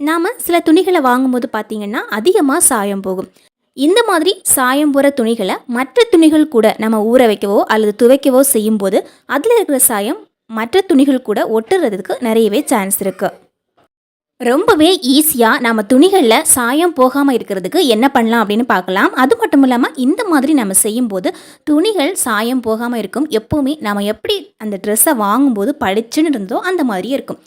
நாம் சில துணிகளை வாங்கும்போது பார்த்தீங்கன்னா அதிகமாக சாயம் போகும். இந்த மாதிரி சாயம் போகிற துணிகளை மற்ற துணிகள் கூட நம்ம ஊற வைக்கவோ அல்லது துவைக்கவோ செய்யும்போது அதில் இருக்கிற சாயம் மற்ற துணிகள் கூட ஒட்டுறதுக்கு நிறையவே சான்ஸ் இருக்குது ரொம்பவே ஈஸியாக நம்ம துணிகளில் சாயம் போகாமல் இருக்கிறதுக்கு என்ன பண்ணலாம் அப்படின்னு பார்க்கலாம். அது மட்டும் இல்லாமல் இந்த மாதிரி நம்ம செய்யும்போது துணிகள் சாயம் போகாமல் இருக்கும். எப்போவுமே நம்ம எப்படி அந்த ட்ரெஸ்ஸை வாங்கும்போது படிச்சுன்னு இருந்தோ அந்த மாதிரியே இருக்கும்.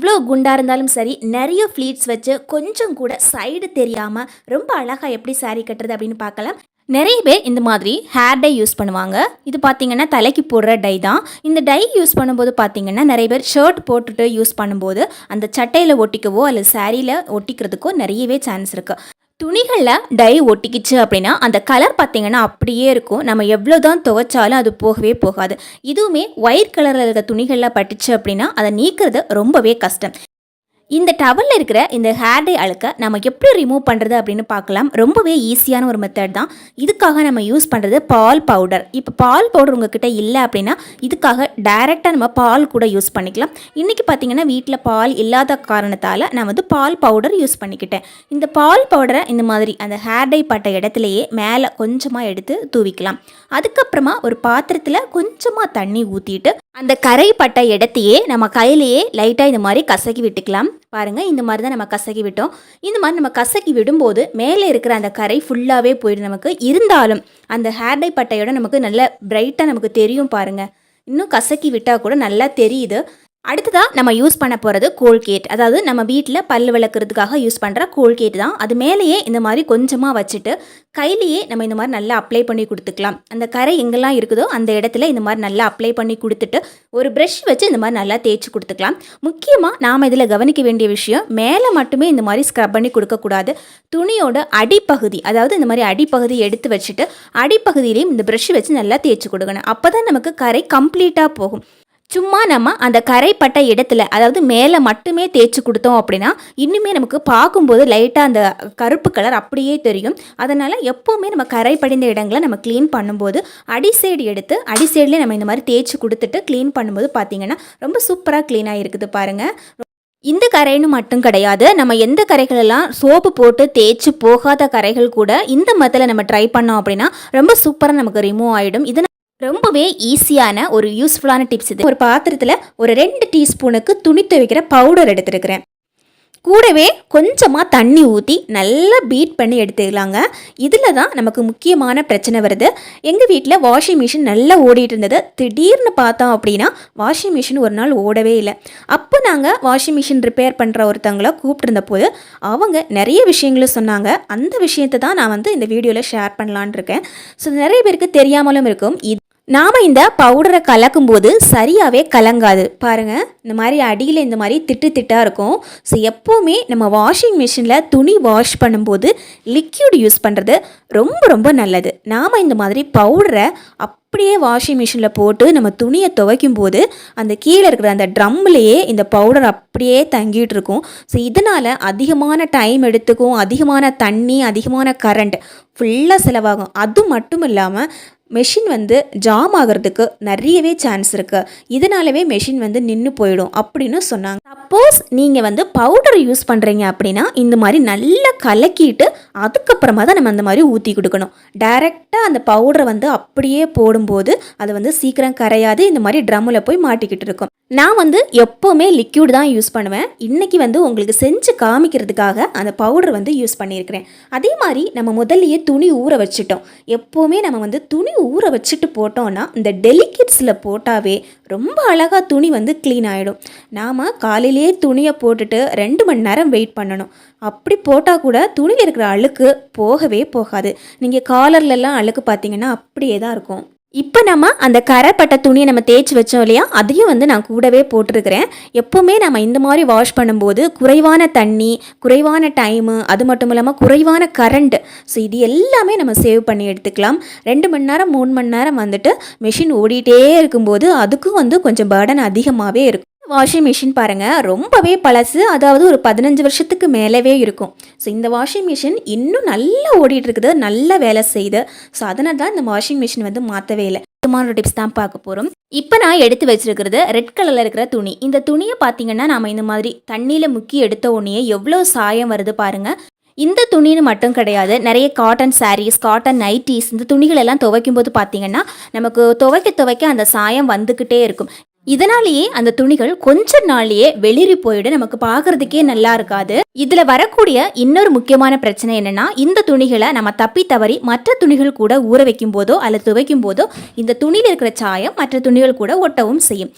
எவ்வளோ குண்டாக இருந்தாலும் சரி நிறைய ஃப்ளீட்ஸ் வச்சு கொஞ்சம் கூட சைடு தெரியாமல் ரொம்ப அழகாக எப்படி சாரீ கட்டுறது அப்படின்னு பார்க்கலாம். நிறைய பேர் இந்த மாதிரி ஹேர் டை யூஸ் பண்ணுவாங்க. இது பார்த்தீங்கன்னா தலைக்கு போடுற டை தான். இந்த டை யூஸ் பண்ணும்போது பார்த்தீங்கன்னா நிறைய பேர் ஷர்ட் போட்டுட்டு யூஸ் பண்ணும்போது அந்த சட்டையில் ஒட்டிக்கவோ அல்லது சாரியில் ஒட்டிக்கிறதுக்கோ நிறையவே சான்ஸ் இருக்குது துணிகளில் டை ஒட்டிக்கிச்சு அப்படின்னா அந்த கலர் பார்த்தீங்கன்னா அப்படியே இருக்கும். நம்ம எவ்வளோ தான் துவைச்சாலும் அது போகவே போகாது. இதுவுமே ஒயிட் கலரில் இருக்க துணிகளில் பட்டுச்சு அப்படின்னா அதை நீக்கிறது ரொம்பவே கஷ்டம். இந்த டவலில் இருக்கிற இந்த ஹேர் டை அழுக்க நம்ம எப்படி ரிமூவ் பண்ணுறது அப்படின்னு பார்க்கலாம். ரொம்பவே ஈஸியான ஒரு மெத்தட் தான். இதுக்காக நம்ம யூஸ் பண்ணுறது பால் பவுடர் இப்போ பால் பவுடர் உங்ககிட்ட இல்லை அப்படின்னா இதுக்காக டைரெக்டாக நம்ம பால் கூட யூஸ் பண்ணிக்கலாம். இன்றைக்கி பார்த்தீங்கன்னா வீட்டில் பால் இல்லாத காரணத்தால் நான் வந்து பால் பவுடர் யூஸ் பண்ணிக்கிட்டேன். இந்த பால் பவுடரை இந்த மாதிரி அந்த ஹேர் டை பட்ட இடத்துலையே மேலே கொஞ்சமாக எடுத்து தூவிக்கலாம். அதுக்கப்புறமா ஒரு பாத்திரத்தில் கொஞ்சமாக தண்ணி ஊற்றிட்டு அந்த கரை பட்ட இடத்தையே நம்ம கையிலேயே லைட்டாக இந்த மாதிரி கசக்கி விட்டுக்கலாம். பாருங்கள் இந்த மாதிரி தான் நம்ம கசக்கி விட்டோம். இந்த மாதிரி நம்ம கசக்கி விடும்போது மேலே இருக்கிற அந்த கரை ஃபுல்லாகவே போயிடும் நமக்கு. இருந்தாலும் அந்த ஹேர் டை பட்ட நமக்கு நல்ல பிரைட்டாக நமக்கு தெரியும் பாருங்கள் இன்னும் கசக்கி விட்டால் கூட நல்லா தெரியுது. அடுத்ததாக நம்ம யூஸ் பண்ண போகிறது கோல்கேட் அதாவது நம்ம வீட்டில் பல் விளக்குறதுக்காக யூஸ் பண்ணுற கோல்கேட் தான். அது மேலேயே இந்த மாதிரி கொஞ்சமாக வச்சுட்டு கையிலேயே நம்ம இந்த மாதிரி நல்லா அப்ளை பண்ணி கொடுத்துக்கலாம். அந்த கரை எங்கெல்லாம் இருக்குதோ அந்த இடத்துல இந்த மாதிரி நல்லா அப்ளை பண்ணி கொடுத்துட்டு ஒரு ப்ரஷ் வச்சு இந்த மாதிரி நல்லா தேய்ச்சி கொடுத்துக்கலாம். முக்கியமாக நாம் இதில் கவனிக்க வேண்டிய விஷயம் மேலே மட்டுமே இந்த மாதிரி ஸ்க்ரப் பண்ணி கொடுக்கக்கூடாது. துணியோட அடிப்பகுதி அதாவது இந்த மாதிரி அடிப்பகுதி எடுத்து வச்சுட்டு அடிப்பகுதியிலையும் இந்த ப்ரஷ் வச்சு நல்லா தேய்ச்சி கொடுக்கணும். அப்போ தான் நமக்கு கரை கம்ப்ளீட்டாக போகும். சும்மா நம்ம அந்த கரைப்பட்ட இடத்துல அதாவது மேலே மட்டுமே தேய்ச்சி கொடுத்தோம் அப்படின்னா இன்னுமே நமக்கு பார்க்கும்போது லைட்டாக அந்த கருப்பு கலர் அப்படியே தெரியும். அதனால் எப்போவுமே நம்ம கரை படிந்த இடங்களை நம்ம க்ளீன் பண்ணும்போது அடி சைடு எடுத்து அடி சைட்லேயே நம்ம இந்த மாதிரி தேய்ச்சி கொடுத்துட்டு க்ளீன் பண்ணும்போது பார்த்தீங்கன்னா ரொம்ப சூப்பராக க்ளீனாக இருக்குது பாருங்கள் இந்த கரைன்னு மட்டும் கிடையாது. நம்ம எந்த கரைகளெல்லாம் சோப்பு போட்டு தேய்ச்சி போகாத கரைகள் கூட இந்த மரத்தில் நம்ம ட்ரை பண்ணோம் அப்படின்னா ரொம்ப சூப்பராக நமக்கு ரிமூவ் ஆகிடும் இது ரொம்பவே ஈஸியான ஒரு யூஸ்ஃபுல்லான டிப்ஸ் இது. ஒரு பாத்திரத்தில் ஒரு ரெண்டு டீஸ்பூனுக்கு துணி துவைக்கிற பவுடர் எடுத்துருக்கிறேன். கூடவே கொஞ்சமாக தண்ணி ஊற்றி நல்லா பீட் பண்ணி எடுத்துக்கலாங்க. இதில் தான் நமக்கு முக்கியமான பிரச்சனை வருது. எங்கள் வீட்டில் வாஷிங் மிஷின் நல்லா ஓடிட்டு இருந்தது. திடீர்னு பார்த்தோம் அப்படின்னா வாஷிங் மிஷின் ஒரு நாள் ஓடவே இல்லை. அப்போ நாங்கள் வாஷிங் மிஷின் ரிப்பேர் பண்ணுற ஒருத்தவங்கள கூப்பிட்டுருந்த போது அவங்க நிறைய விஷயங்களும் சொன்னாங்க. அந்த விஷயத்தை தான் நான் வந்து இந்த வீடியோவில் ஷேர் பண்ணலான் இருக்கேன். ஸோ நிறைய பேருக்கு தெரியாமலும் இருக்கும். இது நாம் இந்த பவுடரை கலக்கும்போது சரியாகவே கலங்காது. பாருங்கள் இந்த மாதிரி அடியில் இந்த மாதிரி திட்டு திட்டாக இருக்கும். ஸோ எப்போவுமே நம்ம வாஷிங் மிஷினில் துணி வாஷ் பண்ணும்போது லிக்யூட் யூஸ் பண்ணுறது ரொம்ப ரொம்ப நல்லது. நாம் இந்த மாதிரி பவுடரை அப்படியே வாஷிங் மிஷினில் போட்டு நம்ம துணியை துவைக்கும் போது அந்த கீழே இருக்கிற அந்த ட்ரம்லேயே இந்த பவுடர் அப்படியே தங்கிட்டு இருக்கும். ஸோ இதனால் அதிகமான டைம் எடுத்துக்கும் அதிகமான தண்ணி அதிகமான கரண்ட் ஃபுல்லாக செலவாகும். அது மட்டும் இல்லாமல் மெஷின் வந்து ஜாம் ஆகிறதுக்கு நிறையவே சான்ஸ் இருக்குது இதனாலவே மெஷின் வந்து நின்று போயிடும் அப்படின்னு சொன்னாங்க. சப்போஸ் நீங்கள் வந்து பவுடர் யூஸ் பண்ணுறீங்க அப்படின்னா இந்த மாதிரி நல்லா கலக்கிட்டு அதுக்கப்புறமா தான் நம்ம அந்த மாதிரி ஊற்றி கொடுக்கணும். டைரெக்டாக அந்த பவுடரை வந்து அப்படியே போடும்போது அது வந்து சீக்கிரம் கரையாது இந்த மாதிரி ட்ரம்மில் போய் மாட்டிக்கிட்டு இருக்கும். நான் வந்து எப்போவுமே லிக்யூட் தான் யூஸ் பண்ணுவேன். இன்றைக்கி வந்து உங்களுக்கு செஞ்சு காமிக்கிறதுக்காக அந்த பவுடர் வந்து யூஸ் பண்ணியிருக்கிறேன். அதே மாதிரி நம்ம முதல்லையே துணி ஊற வச்சுட்டோம். எப்போவுமே நம்ம வந்து துணி ஊற வச்சுட்டு போட்டோம்னா இந்த டெலிகேட்ஸில் போட்டாவே ரொம்ப அழகாக துணி வந்து க்ளீன் ஆகிடும் நாம் காலையிலேயே துணியை போட்டுட்டு ரெண்டு மணி நேரம் வெயிட் பண்ணணும். அப்படி போட்டால் கூட துணியில் இருக்கிற அழுக்கு போகவே போகாது. நீங்கள் காலர்லலாம் அழுக்கு பார்த்தீங்கன்னா அப்படியே தான் இருக்கும். இப்போ நம்ம அந்த கரைப்பட்ட துணியை நம்ம தேய்ச்சி வச்சோம் இல்லையா? அதையும் வந்து நான் கூடவே போட்டிருக்கிறேன். எப்போவுமே நம்ம இந்த மாதிரி வாஷ் பண்ணும்போது குறைவான தண்ணி குறைவான டைமு அது மட்டும் இல்லாமல் குறைவான கரண்ட் ஸோ இது எல்லாமே நம்ம சேவ் பண்ணி எடுத்துக்கலாம். ரெண்டு மணி நேரம் மூணு மணி நேரம் வந்துட்டு மிஷின் ஓடிட்டே இருக்கும்போது அதுக்கும் வந்து கொஞ்சம் பேர்டன் அதிகமாகவே இருக்கும். வாஷிங் மிஷின் பாருங்கள் ரொம்பவே பழசு. அதாவது ஒரு பதினஞ்சு வருஷத்துக்கு மேலவே இருக்கும். ஸோ இந்த வாஷிங் மிஷின் இன்னும் நல்லா ஓடிட்டுருக்குது. நல்லா வேலை செய்யுது. ஸோ அதனால தான் இந்த வாஷிங் மிஷின் வந்து மாற்றவே இல்லை. இது முக்கியமான டிப்ஸ் தான் பார்க்க போகிறோம் இப்போ நான் எடுத்து வச்சிருக்கிறது ரெட் கலரில் இருக்கிற துணி. இந்த துணியை பார்த்தீங்கன்னா நாம் இந்த மாதிரி தண்ணியில் முக்கி எடுத்த உடனே எவ்வளோ சாயம் வருது பாருங்கள் இந்த துணின்னு மட்டும் கிடையாது. நிறைய காட்டன் சாரீஸ் காட்டன் நைட்டிஸ் இந்த துணிகள் எல்லாம் துவைக்கும் போது பார்த்தீங்கன்னா நமக்கு துவைக்க துவைக்க அந்த சாயம் வந்துக்கிட்டே இருக்கும். இதனாலேயே அந்த துணிகள் கொஞ்ச நாள்லயே வெளிரி போயிடும் நமக்கு பார்க்கறதுக்கே நல்லா இருக்காது. இதுல வரக்கூடிய இன்னொரு முக்கியமான பிரச்சனை என்னன்னா இந்த துணிகளை நம்ம தப்பி தவறி மற்ற துணிகள் கூட ஊற வைக்கும் போதோ அல்லது துவைக்கும் போதோ இந்த துணியில் இருக்கிற சாயம் மற்ற துணிகள் கூட ஒட்டவும் செய்யும்.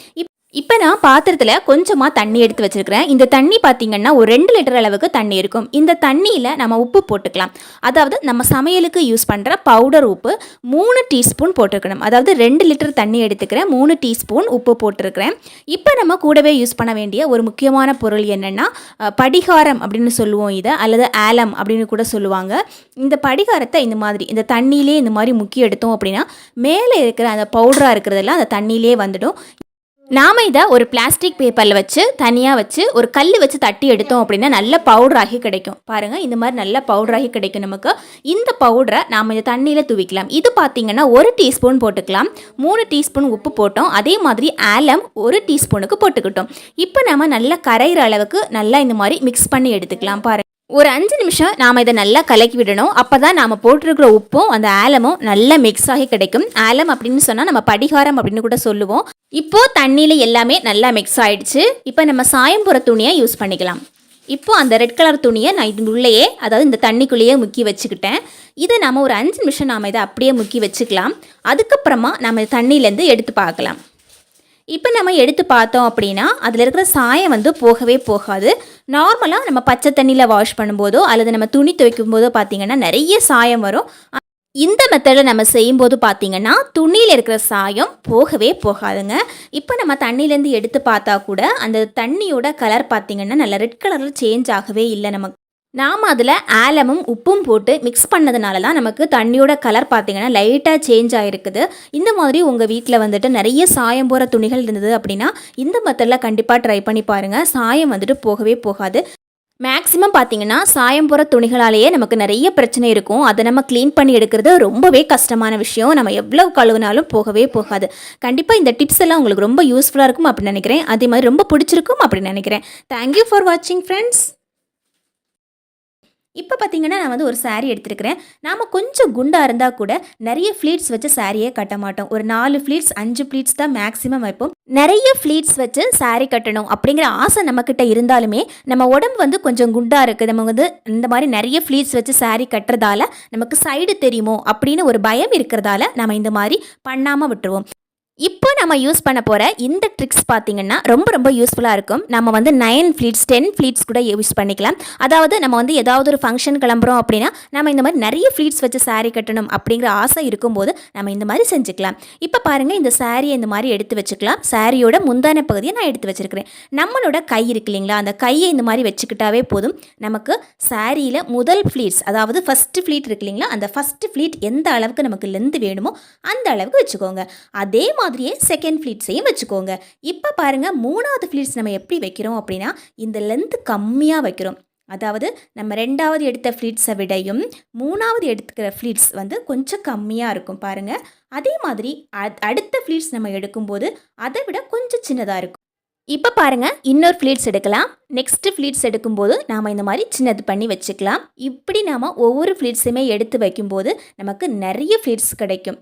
இப்போ நான் பாத்திரத்தில் கொஞ்சமாக தண்ணி எடுத்து வச்சுருக்கிறேன். இந்த தண்ணி பார்த்தீங்கன்னா ஒரு ரெண்டு லிட்டர் அளவுக்கு தண்ணி இருக்கும். இந்த தண்ணியில் நம்ம உப்பு போட்டுக்கலாம். அதாவது நம்ம சமையலுக்கு யூஸ் பண்ணுற பவுடர் உப்பு மூணு டீஸ்பூன் போட்டிருக்கணும். அதாவது ரெண்டு லிட்டர் தண்ணி எடுத்துக்கிறேன் மூணு டீஸ்பூன் உப்பு போட்டிருக்கிறேன். இப்போ நம்ம கூடவே யூஸ் பண்ண வேண்டிய ஒரு முக்கியமான பொருள் என்னென்னா படிகாரம் அப்படின்னு சொல்லுவோம் இதை அல்லது ஆலம் அப்படின்னு கூட சொல்லுவாங்க. இந்த படிகாரத்தை இந்த மாதிரி இந்த தண்ணியிலே இந்த மாதிரி முக்கிய எடுத்தோம் அப்படின்னா மேலே இருக்கிற அந்த பவுடராக இருக்கிறதெல்லாம் அந்த தண்ணியிலே வந்துடும். நாம் இதை ஒரு பிளாஸ்டிக் பேப்பரில் வச்சு தனியாக வச்சு ஒரு கல் வச்சு தட்டி எடுத்தோம் அப்படின்னா நல்ல பவுடராகி கிடைக்கும். பாருங்கள் இந்த மாதிரி நல்ல பவுடராகி கிடைக்கும் நமக்கு. இந்த பவுடரை நாம் இந்த தண்ணியில் தூவிக்கலாம். இது பார்த்தீங்கன்னா ஒரு டீஸ்பூன் போட்டுக்கலாம். மூணு டீஸ்பூன் உப்பு போட்டோம். அதே மாதிரி ஆலம் ஒரு டீஸ்பூனுக்கு போட்டுக்கிட்டோம். இப்போ நம்ம நல்லா கரையிற அளவுக்கு நல்லா இந்த மாதிரி மிக்ஸ் பண்ணி எடுத்துக்கலாம். பாருங்க. ஒரு அஞ்சு நிமிஷம் நாம் இதை நல்லா கலக்கி விடணும். அப்போ தான் நாம் போட்டிருக்கிற உப்பும் அந்த ஆலமும் நல்லா மிக்ஸ் ஆகி கிடைக்கும். ஆலம் அப்படின்னு சொன்னால் நம்ம படிகாரம் அப்படின்னு கூட சொல்லுவோம். இப்போது தண்ணியில் எல்லாமே நல்லா மிக்ஸ் ஆகிடுச்சு இப்போ நம்ம சாயம் போகிற துணியை யூஸ் பண்ணிக்கலாம். இப்போ அந்த ரெட் கலர் துணியை நான் இது உள்ளேயே அதாவது இந்த தண்ணிக்குள்ளேயே முக்கி வச்சுக்கிட்டேன். இதை நாம் ஒரு அஞ்சு நிமிஷம் நாம் இதை அப்படியே முக்கி வச்சுக்கலாம். அதுக்கப்புறமா நம்ம தண்ணியிலேருந்து எடுத்து பார்க்கலாம். இப்போ நம்ம எடுத்து பார்த்தோம் அப்படின்னா அதில் இருக்கிற சாயம் வந்து போகவே போகாது. நார்மலாக நம்ம பச்சை தண்ணியில் வாஷ் பண்ணும்போதோ அல்லது நம்ம துணி துவைக்கும் போதோ பார்த்திங்கன்னா நிறைய சாயம் வரும். இந்த மெத்தடில் நம்ம செய்யும்போது பார்த்தீங்கன்னா துணியில் இருக்கிற சாயம் போகவே போகாதுங்க. இப்போ நம்ம தண்ணியிலேருந்து எடுத்து பார்த்தா கூட அந்த தண்ணியோட கலர் பார்த்திங்கன்னா நல்ல ரெட் கலரில் சேஞ்ச் ஆகவே இல்லை நமக்கு. நாம் அதில் ஆலமும் உப்பும் போட்டு மிக்ஸ் பண்ணதுனால தான் நமக்கு தண்ணியோட கலர் பார்த்திங்கன்னா லைட்டாக சேஞ்ச் ஆகிருக்குது இந்த மாதிரி உங்கள் வீட்டில் வந்துட்டு நிறைய சாயம் போகிற துணிகள் இருந்தது அப்படின்னா இந்த மெத்தடில் கண்டிப்பாக ட்ரை பண்ணி பாருங்கள் சாயம் வந்துட்டு போகவே போகாது. மேக்ஸிமம் பார்த்தீங்கன்னா சாயம் போகிற துணிகளாலேயே நமக்கு நிறைய பிரச்சனை இருக்கும். அதை நம்ம க்ளீன் பண்ணி எடுக்கிறது ரொம்பவே கஷ்டமான விஷயம். நம்ம எவ்வளோ கழுவினாலும் போகவே போகாது. கண்டிப்பாக இந்த டிப்ஸ் எல்லாம் உங்களுக்கு ரொம்ப யூஸ்ஃபுல்லாக இருக்கும் அப்படின்னு நினைக்கிறேன். அதே மாதிரி ரொம்ப பிடிச்சிருக்கும் அப்படின்னு நினைக்கிறேன். தேங்க்யூ ஃபார் வாட்சிங் ஃப்ரெண்ட்ஸ் இப்போ பார்த்தீங்கன்னா நான் வந்து ஒரு சாரீ எடுத்துருக்கிறேன். நாம் கொஞ்சம் குண்டாக இருந்தால் கூட நிறைய ஃப்ளீட்ஸ் வச்சு சாரியே கட்ட மாட்டோம். ஒரு நாலு ஃப்ளீட்ஸ் அஞ்சு ஃப்ளீட்ஸ் தான் மேக்ஸிமம் வைப்போம். நிறைய ஃப்ளீட்ஸ் வச்சு சாரீ கட்டணும் அப்படிங்கிற ஆசை நம்மக்கிட்ட இருந்தாலுமே நம்ம உடம்பு வந்து கொஞ்சம் குண்டாக இருக்குது நம்ம வந்து இந்த மாதிரி நிறைய ஃப்ளீட்ஸ் வச்சு சாரீ கட்டுறதால நமக்கு சைடு தெரியுமோ அப்படின்னு ஒரு பயம் இருக்கிறதால நம்ம இந்த மாதிரி பண்ணாமல் விட்டுருவோம். இப்போ நம்ம யூஸ் பண்ண போகிற இந்த ட்ரிக்ஸ் பார்த்தீங்கன்னா ரொம்ப ரொம்ப யூஸ்ஃபுல்லாக இருக்கும். நம்ம வந்து நைன் ஃப்ளீட்ஸ் டென் ஃப்ளீட்ஸ் கூட யூஸ் பண்ணிக்கலாம். அதாவது நம்ம வந்து ஏதாவது ஒரு ஃபங்க்ஷன் கிளம்புறோம் அப்படின்னா நம்ம இந்த மாதிரி நிறைய ஃப்ளீட்ஸ் வச்சு சாரீ கட்டணும் அப்படிங்கிற ஆசை இருக்கும்போது நம்ம இந்த மாதிரி செஞ்சுக்கலாம். இப்போ பாருங்கள் இந்த சாரியை இந்த மாதிரி எடுத்து வச்சுக்கலாம். சாரியோட முந்தான பகுதியை நான் எடுத்து வச்சுருக்கிறேன். நம்மளோட கை இருக்கு இல்லைங்களா அந்த கையை இந்த மாதிரி வச்சுக்கிட்டாவே போதும். நமக்கு சாரியில் முதல் ஃப்ளீட்ஸ் அதாவது ஃபஸ்ட்டு ஃப்ளீட் இருக்கு இல்லைங்களா அந்த ஃபஸ்ட்டு ஃப்ளீட் எந்த அளவுக்கு நமக்கு லெந்து வேணுமோ அந்த அளவுக்கு வச்சுக்கோங்க. அதே மாதிரி மாதிரியே செகண்ட் ஃப்ளீட்ஸையும் வச்சுக்கோங்க. இப்போ பாருங்கள் மூணாவது ஃப்ளீட்ஸ் நம்ம எப்படி வைக்கிறோம் அப்படின்னா இந்த லென்த்து கம்மியாக வைக்கிறோம். அதாவது நம்ம ரெண்டாவது எடுத்த ஃப்ளீட்ஸை விடையும் மூணாவது எடுத்துக்கிற ஃப்ளீட்ஸ் வந்து கொஞ்சம் கம்மியாக இருக்கும் பாருங்கள் அதே மாதிரி அடுத்த ஃப்ளீட்ஸ் நம்ம எடுக்கும்போது அதை விட கொஞ்சம் சின்னதாக இருக்கும். இப்போ பாருங்கள் இன்னொரு ஃப்ளீட்ஸ் எடுக்கலாம். நெக்ஸ்ட் ஃப்ளீட்ஸ் எடுக்கும்போது நாம் இந்த மாதிரி சின்னது பண்ணி வச்சுக்கலாம். இப்படி நாம் ஒவ்வொரு ஃப்ளீட்ஸுமே எடுத்து வைக்கும்போது நமக்கு நிறைய ஃப்ளீட்ஸ் கிடைக்கும்.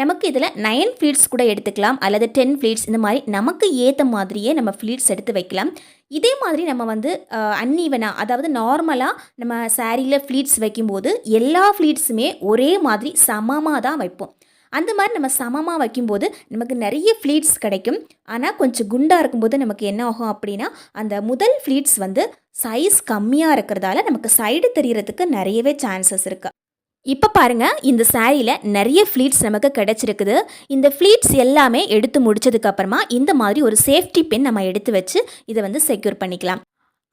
நமக்கு இதில் நைன் ஃப்ளீட்ஸ் கூட எடுத்துக்கலாம் அல்லது டென் ஃப்ளீட்ஸ் இந்த மாதிரி நமக்கு ஏற்ற மாதிரியே நம்ம ஃப்ளீட்ஸ் எடுத்து வைக்கலாம். இதே மாதிரி நம்ம வந்து அன்ஈவனாக அதாவது நார்மலாக நம்ம சாரியில் ஃப்ளீட்ஸ் வைக்கும்போது எல்லா ஃப்ளீட்ஸுமே ஒரே மாதிரி சமமாக தான் வைப்போம். அந்த மாதிரி நம்ம சமமாக வைக்கும்போது நமக்கு நிறைய ஃப்ளீட்ஸ் கிடைக்கும். ஆனால் கொஞ்சம் குண்டாக இருக்கும்போது நமக்கு என்ன ஆகும் அப்படின்னா அந்த முதல் ஃப்ளீட்ஸ் வந்து சைஸ் கம்மியாக இருக்கிறதால நமக்கு சைடு தெரியறதுக்கு நிறையவே சான்சஸ் இருக்குது இப்போ பாருங்கள் இந்த சாரியில் நிறைய ஃப்ளீட்ஸ் நமக்கு கிடச்சிருக்குது. இந்த ஃப்ளீட்ஸ் எல்லாமே எடுத்து முடிச்சதுக்கப்புறமா இந்த மாதிரி ஒரு சேஃப்டி பின் நம்ம எடுத்து வச்சு இதை வந்து செக்யூர் பண்ணிக்கலாம்.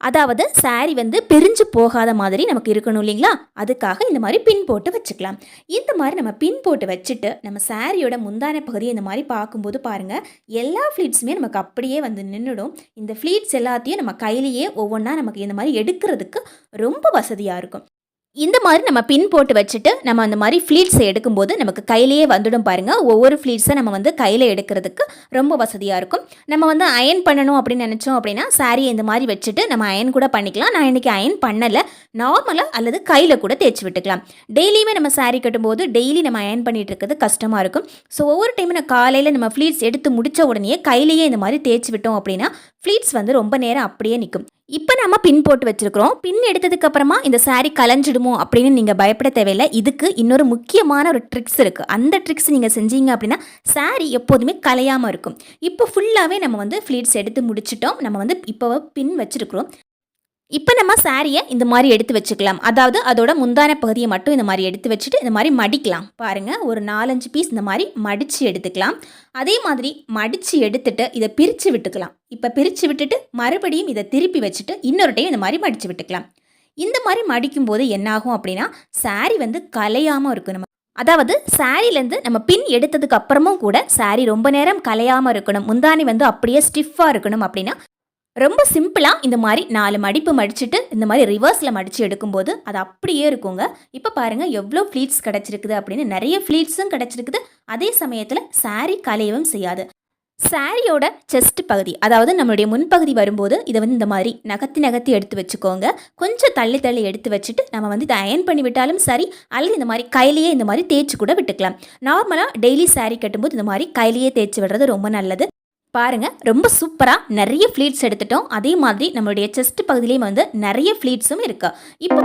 அதாவது சாரி வந்து பிரிஞ்சு போகாத மாதிரி நமக்கு இருக்கணும் இல்லைங்களா? அதுக்காக இந்த மாதிரி பின் போட்டு வச்சுக்கலாம். இந்த மாதிரி நம்ம பின் போட்டு வச்சுட்டு நம்ம சாரியோட முந்தான பகுதியை இந்த மாதிரி பார்க்கும்போது பாருங்கள் எல்லா ஃப்ளீட்ஸுமே நமக்கு அப்படியே வந்து நின்றுடும் இந்த ஃப்ளீட்ஸ் எல்லாத்தையும் நம்ம கையிலேயே ஒவ்வொன்றா நமக்கு இந்த மாதிரி எடுக்கிறதுக்கு ரொம்ப வசதியாக இருக்கும். இந்த மாதிரி நம்ம பின் போட்டு வச்சுட்டு நம்ம அந்த மாதிரி ஃப்ளீட்ஸை எடுக்கும்போது நமக்கு கையிலேயே வந்துடும் பாருங்கள் ஒவ்வொரு ஃப்ளீட்ஸை நம்ம வந்து கையில் எடுக்கிறதுக்கு ரொம்ப வசதியாக இருக்கும். நம்ம வந்து அயன் பண்ணணும் அப்படின்னு நினச்சோம் அப்படின்னா சாரியை இந்த மாதிரி வச்சுட்டு நம்ம அயன் கூட பண்ணிக்கலாம். நான் இன்றைக்கி அயன் பண்ணலை. நார்மலாக அல்லது கையில் கூட தேய்ச்சி விட்டுக்கலாம். டெய்லியுமே நம்ம saree கட்டும்போது டெய்லி நம்ம அயன் பண்ணிட்டு இருக்கிறது கஷ்டமாக இருக்கும். ஸோ ஒவ்வொரு டைமும் நான் காலையில் நம்ம ஃப்ளீட்ஸ் எடுத்து முடித்த உடனே கையிலேயே இந்த மாதிரி தேய்ச்சி விட்டோம் அப்படின்னா ஃப்ளீட்ஸ் வந்து ரொம்ப நேரம் அப்படியே நிற்கும் இப்போ நம்ம பின் போட்டு வச்சிருக்கிறோம். பின் எடுத்ததுக்கு அப்புறமா இந்த saree கலைஞ்சிடுமோ அப்படின்னு நீங்கள் பயப்பட தேவையில்லை. இதுக்கு இன்னொரு முக்கியமான ஒரு ட்ரிக்ஸ் இருக்குது அந்த ட்ரிக்ஸ் நீங்கள் செஞ்சீங்க அப்படின்னா saree எப்போதுமே கலையாமல் இருக்கும். இப்போ ஃபுல்லாகவே நம்ம வந்து ஃப்ளீட்ஸ் எடுத்து முடிச்சிட்டோம். நம்ம வந்து இப்போ பின் வச்சிருக்கிறோம். இப்போ நம்ம சாரியை இந்த மாதிரி எடுத்து வச்சுக்கலாம். அதாவது அதோட முந்தான பகுதியை மட்டும் இந்த மாதிரி எடுத்து வச்சுட்டு இந்த மாதிரி மடிக்கலாம். பாருங்கள் ஒரு நாலஞ்சு பீஸ் இந்த மாதிரி மடித்து எடுத்துக்கலாம். அதே மாதிரி மடித்து எடுத்துட்டு இதை பிரித்து விட்டுக்கலாம். இப்போ பிரித்து விட்டுட்டு மறுபடியும் இதை திருப்பி வச்சுட்டு இன்னொரு டைம் இந்த மாதிரி மடித்து விட்டுக்கலாம். இந்த மாதிரி மடிக்கும் போது என்னாகும் அப்படின்னா சாரி வந்து கலையாமல் இருக்கும் நம்ம. அதாவது சாரிலேருந்து நம்ம பின் எடுத்ததுக்கு அப்புறமும் கூட சாரி ரொம்ப நேரம் கலையாமல் இருக்கணும். முந்தானி வந்து அப்படியே ஸ்டிஃபாக இருக்கணும் அப்படின்னா ரொம்ப சிம்பிளாக இந்த மாதிரி நாலு மடிப்பு மடிச்சுட்டு இந்த மாதிரி ரிவர்ஸில் மடித்து எடுக்கும்போது அது அப்படியே இருக்குங்க. இப்போ பாருங்கள் எவ்வளோ ஃப்ளீட்ஸ் கிடச்சிருக்குது அப்படின்னு. நிறைய ஃப்ளீட்ஸும் கிடச்சிருக்குது. அதே சமயத்தில் saree கலையவும் செய்யாது. சாரியோட செஸ்ட் பகுதி அதாவது நம்மளுடைய முன்பகுதி வரும்போது இதை வந்து இந்த மாதிரி நகர்த்தி நகர்த்தி எடுத்து வச்சுக்கோங்க. கொஞ்சம் தள்ளி தள்ளி எடுத்து வச்சுட்டு நம்ம வந்து இதை அயன் பண்ணி விட்டாலும் சரி அல்லது இந்த மாதிரி கையிலேயே இந்த மாதிரி தேய்ச்சி கூட விட்டுக்கலாம். நார்மலாக டெய்லி saree கட்டும்போது இந்த மாதிரி கையிலேயே தேய்ச்சி விடுறது ரொம்ப நல்லது. பாருங்கள் ரொம்ப சூப்பராக நிறைய ஃப்ளீட்ஸ் எடுத்துட்டோம். அதே மாதிரி நம்மளுடைய செஸ்ட் பகுதியிலையும் வந்து நிறைய ஃப்ளீட்ஸும் இருக்குது இப்போ